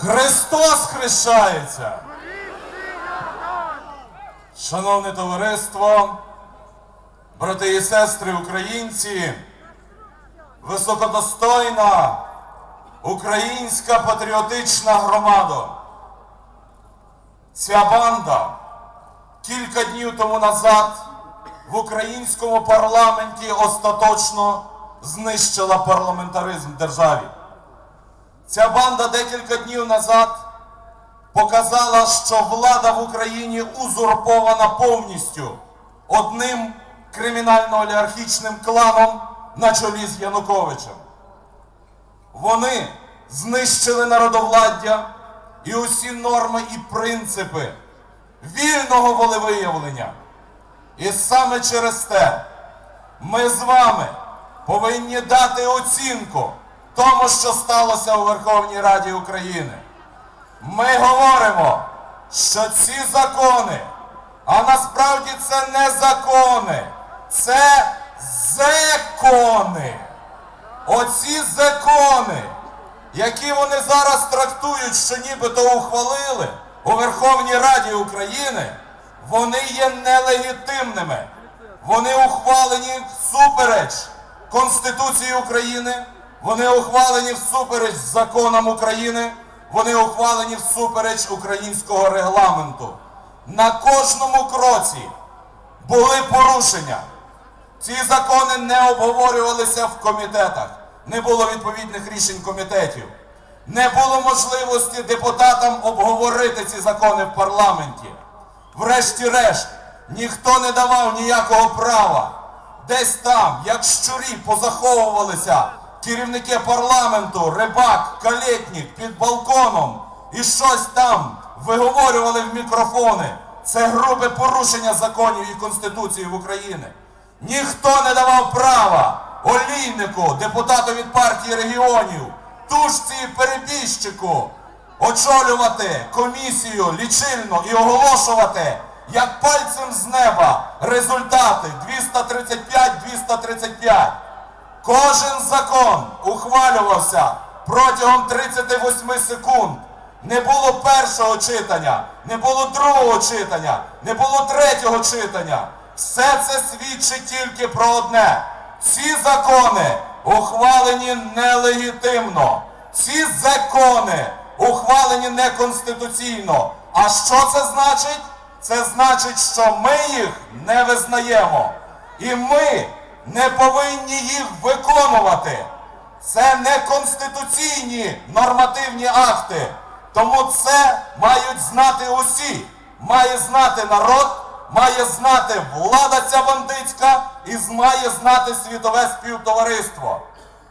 Христос хрещається! Шановне товариство, брати і сестри українці, високодостойна українська патріотична громада. Ця банда кілька днів тому назад в українському парламенті остаточно знищила парламентаризм в державі. Ця банда декілька днів назад показала, що влада в Україні узурпована повністю одним кримінально-олігархічним кланом на чолі з Януковичем. Вони знищили народовладдя і усі норми і принципи вільного волевиявлення. І саме через те ми з вами повинні дати оцінку тому, що сталося у Верховній Раді України. Ми говоримо, що ці закони, а насправді це не закони, це закони. Оці закони, які вони зараз трактують, що нібито ухвалили у Верховній Раді України, вони є нелегітимними. Вони ухвалені всупереч Конституції України, вони ухвалені всупереч законам України, вони ухвалені всупереч українського регламенту. На кожному кроці були порушення. Ці закони не обговорювалися в комітетах, не було відповідних рішень комітетів, не було можливості депутатам обговорити ці закони в парламенті. Врешті-решт, ніхто не давав ніякого права. Десь там, як щурі, позаховувалися керівники парламенту, рибак, калєтнік під балконом і щось там виговорювали в мікрофони. Це грубе порушення законів і Конституції в Україні. Ніхто не давав права олійнику, депутату від партії регіонів, тушці і перебіжчику очолювати комісію лічильну і оголошувати, як пальцем з неба результати 235-235. Кожен закон ухвалювався протягом 38 секунд. Не було першого читання, не було другого читання, не було третього читання. Все це свідчить тільки про одне. Ці закони ухвалені нелегітимно. Ці закони ухвалені неконституційно. А що це значить? Це значить, що ми їх не визнаємо. І ми не повинні їх виконувати. Це не конституційні нормативні акти. Тому це мають знати усі. Має знати народ, має знати влада ця бандитська і має знати світове співтовариство.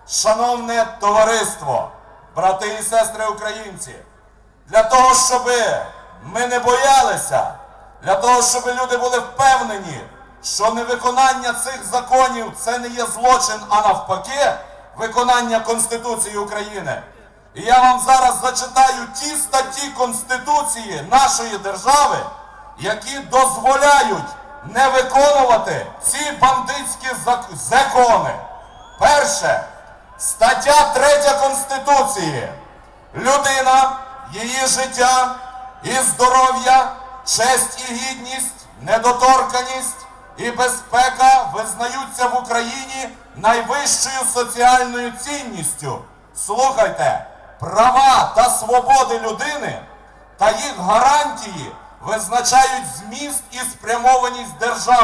Шановне товариство, брати і сестри українці, для того, щоб ми не боялися, для того, щоб люди були впевнені, що невиконання цих законів це не є злочин, а навпаки, виконання Конституції України. І я вам зараз зачитаю ті статті Конституції нашої держави, які дозволяють не виконувати ці бандитські закони. Перше, стаття 3 Конституції. Людина, її життя і здоров'я, честь і гідність, недоторканість і безпека визнаються в Україні найвищою соціальною цінністю. Слухайте, права та свободи людини та їх гарантії визначають зміст і спрямованість держави.